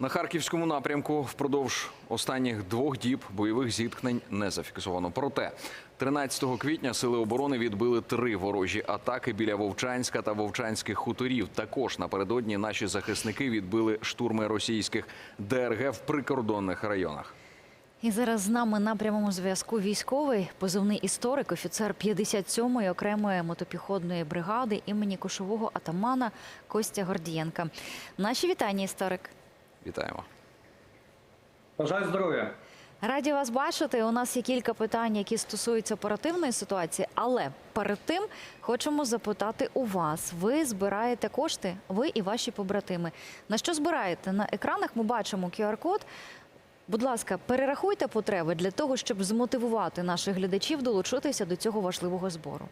На харківському напрямку впродовж останніх двох діб бойових зіткнень не зафіксовано. Проте 13 квітня сили оборони відбили три ворожі атаки біля Вовчанська та Вовчанських хуторів. Також напередодні наші захисники відбили штурми російських ДРГ в прикордонних районах. І зараз з нами на прямому зв'язку військовий, позивний історик, офіцер 57-ї окремої мотопіхотної бригади імені кошового атамана Костя Гордієнка. Наші вітання, історик. Вітаємо. Бажаю здоров'я. Раді вас бачити. У нас є кілька питань, які стосуються оперативної ситуації, але перед тим хочемо запитати у вас: ви збираєте кошти, ви і ваші побратими. На що збираєте? На екранах ми бачимо QR-код. Будь ласка, перерахуйте потреби для того, щоб змотивувати наших глядачів долучитися до цього важливого збору.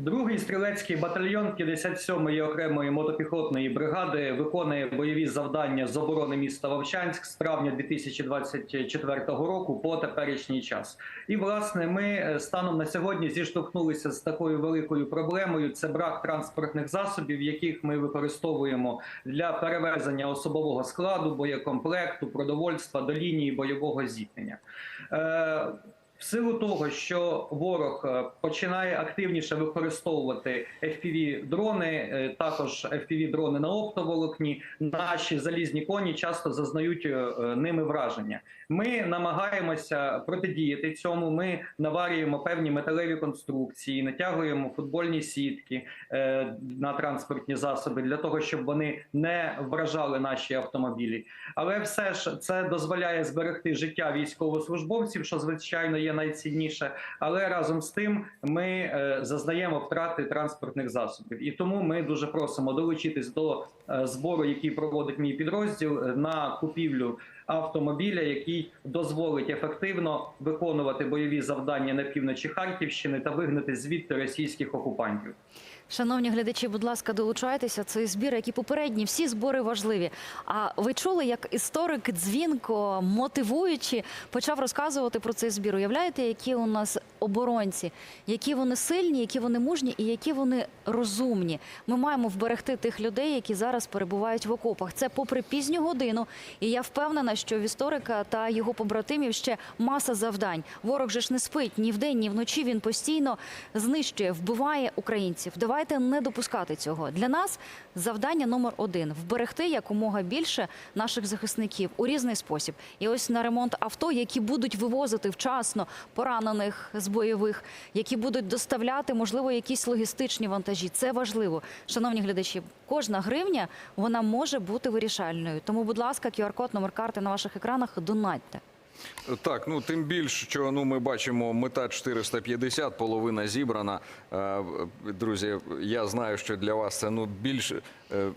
Другий стрілецький батальйон 57-ї окремої мотопіхотної бригади виконує бойові завдання з оборони міста Вовчанськ з травня 2024 року по теперішній час. І власне ми е, станом на сьогодні зіштовхнулися з такою великою проблемою: це брак транспортних засобів, яких ми використовуємо для перевезення особового складу, боєкомплекту, продовольства до лінії бойового зіткнення. В силу того, що ворог е, починає активніше використовувати fpv дрони, е, також fpv дрони на оптоволокні, наші залізні коні часто зазнають е, ними враження. Ми намагаємося протидіяти цьому. Ми наварюємо певні металеві конструкції, натягуємо футбольні сітки на транспортні засоби для того, щоб вони не вражали наші автомобілі. Але все ж це дозволяє зберегти життя військовослужбовців, що звичайно є найцінніше. Але разом з тим ми е, зазнаємо втрати транспортних засобів, і тому ми дуже просимо долучитись до е, збору, який проводить мій підрозділ е, на купівлю автомобіля, який дозволить ефективно виконувати бойові завдання на півночі Харківщини та вигнати звідти російських окупантів. Шановні глядачі, будь ласка, долучайтеся. Це збір, які попередні, всі збори важливі. А ви чули, як історик дзвінко, мотивуючи, почав розказувати про цей збір? Уявляєте, які у нас оборонці, які вони сильні, які вони мужні і які вони розумні. Ми маємо вберегти тих людей, які зараз перебувають в окопах. Це попри пізню годину. І я впевнена, що в історика та його побратимів ще маса завдань. Ворог же ж не спить ні вдень, ні вночі. Він постійно знищує, вбиває українців. Давайте не допускати цього. Для нас завдання номер один вберегти якомога більше наших захисників у різний спосіб. І ось на ремонт авто, які будуть вивозити вчасно поранених з бойових, які будуть доставляти, можливо, якісь логістичні вантажі. Це важливо, шановні глядачі. Кожна гривня вона може бути вирішальною. Тому, будь ласка, QR-код, номер карти на ваших екранах. Донатьте. Так, ну тим більше, що ну ми бачимо мета 450, половина зібрана. Е, Друзі, я знаю, що для вас це ну більш е,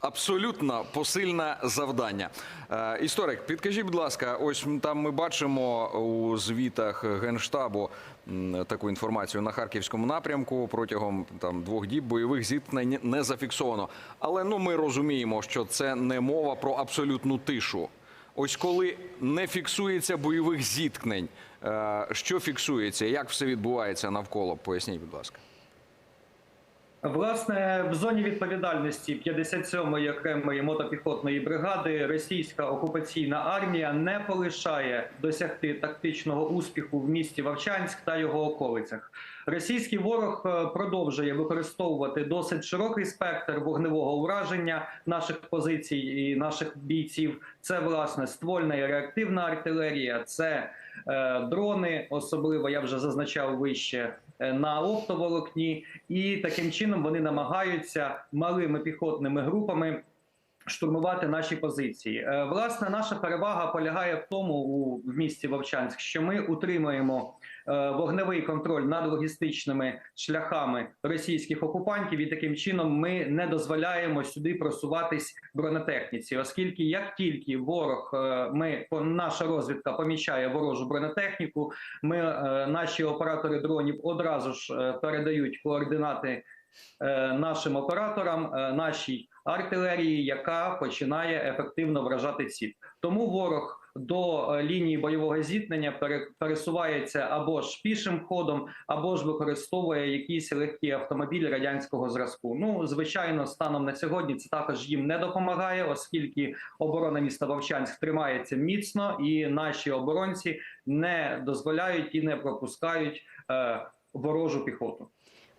абсолютно посильне завдання. Е, Історик, підкажіть, будь ласка, ось там ми бачимо у звітах генштабу таку інформацію на харківському напрямку протягом там двох діб бойових зіткнень не зафіксовано. Але ну ми розуміємо, що це не мова про абсолютну тишу. Ось коли не фіксується бойових зіткнень, е, що фіксується, як все відбувається навколо? Поясніть, будь ласка. Власне, в зоні відповідальності 57-ї окремої мотопіхотної бригади російська окупаційна армія не полишає досягти тактичного успіху в місті Вовчанськ та його околицях. Російський ворог е, продовжує використовувати досить широкий спектр вогневого ураження наших позицій і наших бійців. Це власне ствольна і реактивна артилерія, це е, дрони, особливо я вже зазначав вище на оптоволокні, і таким чином вони намагаються малими піхотними групами. Штурмувати наші позиції. Е, Власне, наша перевага полягає в тому у в місті Вовчанськ, що ми утримуємо е, вогневий контроль над логістичними шляхами російських окупантів, і таким чином ми не дозволяємо сюди просуватись бронетехніці, оскільки як тільки ворог, е, ми наша розвідка помічає ворожу бронетехніку, ми наші оператори дронів одразу ж передають координати нашим операторам, е, нашій артилерії, яка починає ефективно вражати ціль. Тому ворог до е, лінії бойового зіткнення пере- пересувається або ж пішим ходом, або ж використовує якісь легкі автомобілі радянського зразку. Ну звичайно, станом на сьогодні це також їм не допомагає, оскільки оборона міста Вовчанськ тримається міцно, і наші оборонці не дозволяють і не пропускають е, ворожу піхоту.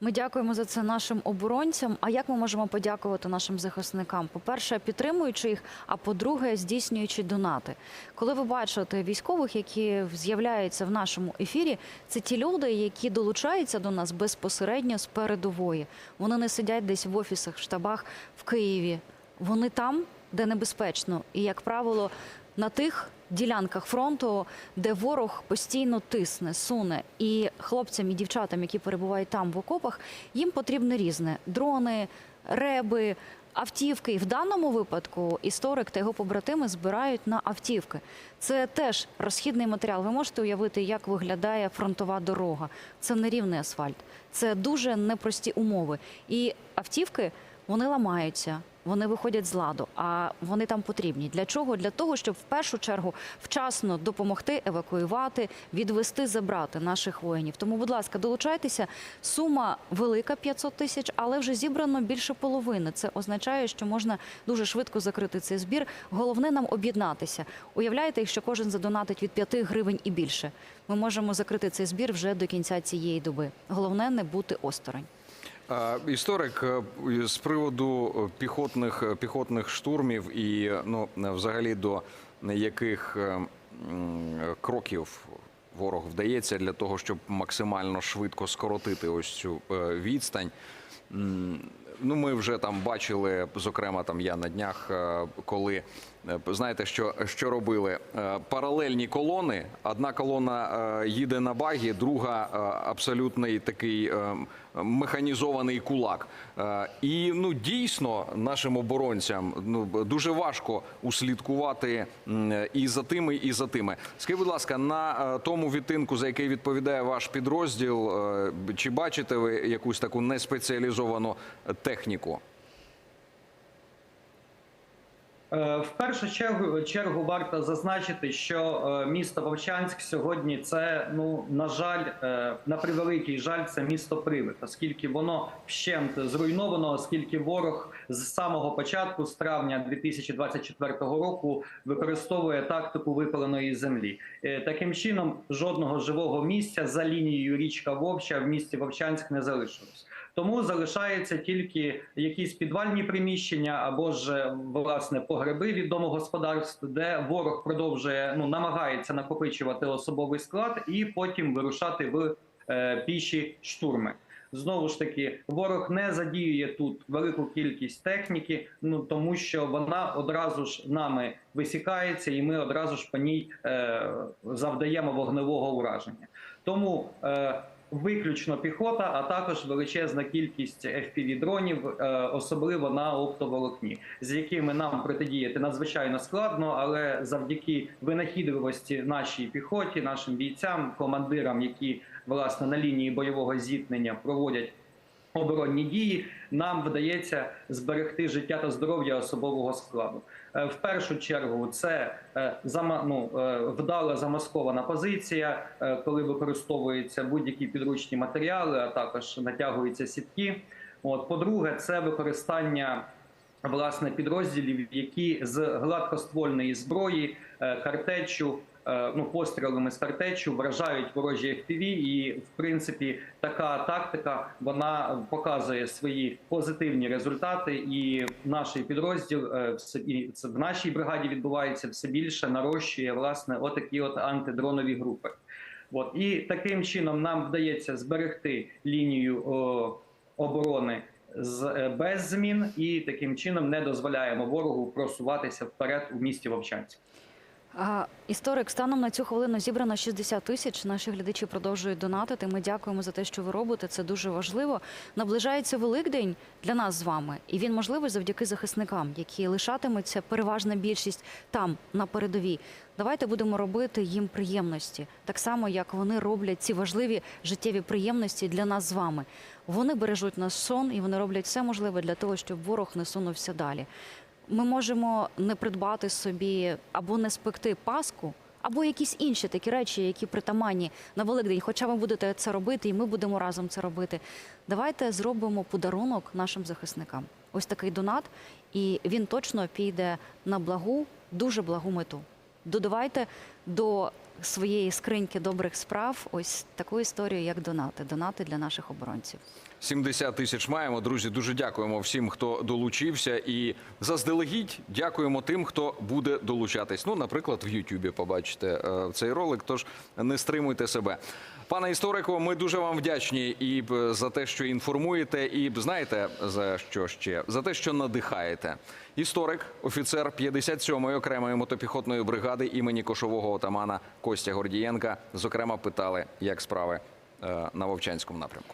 Ми дякуємо за це нашим оборонцям. А як ми можемо подякувати нашим захисникам? По-перше, підтримуючи їх, а по-друге, здійснюючи донати. Коли ви бачите військових, які з'являються в нашому ефірі, це ті люди, які долучаються до нас безпосередньо з передової. Вони не сидять десь в офісах, штабах в Києві. Вони там, де небезпечно, і як правило, на тих ділянках фронту, де ворог постійно тисне, суне, і хлопцям і дівчатам, які перебувають там в окопах, їм потрібне різне: дрони, реби. Автівки, і в даному випадку історик та його побратими збирають на автівки. Це теж розхідний матеріал. Ви можете уявити, як виглядає фронтова дорога. Це нерівний асфальт, це дуже непрості умови. І автівки вони ламаються, вони виходять з ладу. А вони там потрібні. Для чого? Для того, щоб в першу чергу вчасно допомогти евакуювати, відвести, забрати наших воїнів. Тому, будь ласка, долучайтеся. Сума велика 500 тисяч, але вже зібрано більше половини. Це означає, що можна дуже швидко закрити цей збір. Головне нам об'єднатися. Уявляєте, якщо кожен задонатить від 5 гривень і більше, ми можемо закрити цей збір вже до кінця цієї доби. Головне не бути осторонь. Історик е, з приводу піхотних е, піхотних штурмів і ну взагалі до яких е, кроків ворог вдається для того, щоб максимально швидко скоротити ось цю відстань. Ну, ми вже там бачили, зокрема, там я на днях, коли знаєте, що, що робили паралельні колони. Одна колона їде на багі, друга абсолютний такий механізований кулак. Е, І ну дійсно нашим оборонцям ну дуже важко услідкувати і за тими, і за тими. Скажіть, будь ласка, на е, тому відтинку, за який відповідає ваш підрозділ, е, чи бачите ви якусь таку неспеціалізовану техніку? Е, В першу чергу чергу варто зазначити, що е, місто Вовчанськ сьогодні це ну на жаль, е, на превеликий жаль, це місто привид, оскільки воно вщент зруйновано, оскільки ворог з самого початку, з травня 2024 року, використовує тактику випаленої землі. Е, Таким чином, жодного живого місця за лінією річка Вовча в місті Вовчанськ не залишилось. Тому залишаються тільки якісь підвальні приміщення або ж е, власне погреби від домогосподарств, де ворог продовжує ну намагається накопичувати особовий склад і потім вирушати в е, піші штурми. Знову ж таки, ворог не задіює тут велику кількість техніки, ну тому що вона одразу ж нами висікається, і ми одразу ж по ній е, завдаємо вогневого ураження. Тому е, виключно піхота, а також величезна кількість fpv дронів, е, особливо на оптоволокні, з якими нам протидіяти надзвичайно складно, але завдяки винахідливості нашій піхоті, нашим бійцям, командирам, які власне на лінії бойового зіткнення проводять. Оборонні дії нам вдається зберегти життя та здоров'я особового складу. Е, В першу чергу це е, ну, е, вдала замаскована позиція, коли використовуються будь-які підручні матеріали, а також натягуються сітки. От, по-друге, це використання власне підрозділів, які з гладкоствольної зброї, картечу, ну пострілами з картечу вражають ворожі FPV, і в принципі така тактика вона показує свої позитивні результати. І наш підрозділ е, і в нашій бригаді відбувається все більше, нарощує власне отакі от антидронові групи. От і таким чином нам вдається зберегти лінію о, оборони з е, без змін, і таким чином не дозволяємо ворогу просуватися вперед у місті Вовчанськ. Історик, станом на цю хвилину зібрано 60 тисяч. Наші глядачі продовжують донатити. Ми дякуємо за те, що ви робите. Це дуже важливо. Наближається Великдень для нас з вами, і він можливий завдяки захисникам, які лишатимуться переважна більшість там на передовій. Давайте будемо робити їм приємності, так само як вони роблять ці важливі життєві приємності для нас з вами. Вони бережуть наш сон і вони роблять все можливе для того, щоб ворог не сунувся далі. Ми можемо не придбати собі або не спекти паску, або якісь інші такі речі, які притаманні на Великдень. Хоча ви будете це робити, і ми будемо разом це робити. Давайте зробимо подарунок нашим захисникам. Ось такий донат, і він точно піде на благу, дуже благу мету. Додавайте до своєї скриньки добрих справ ось таку історію, як донати. Донати для наших оборонців. 70 тисяч маємо. Друзі, дуже дякуємо всім, хто долучився. І заздалегідь дякуємо тим, хто буде долучатись. Ну, наприклад, в Ютубі побачите е, цей ролик. Тож не стримуйте себе. Пане історику, ми дуже вам вдячні і за те, що інформуєте, і знаєте за що ще? За те, що надихаєте. Історик, офіцер 57-ї окремої мотопіхотної бригади імені кошового отамана Костя Гордієнка, зокрема, питали, як справи е, на Вовчанському напрямку.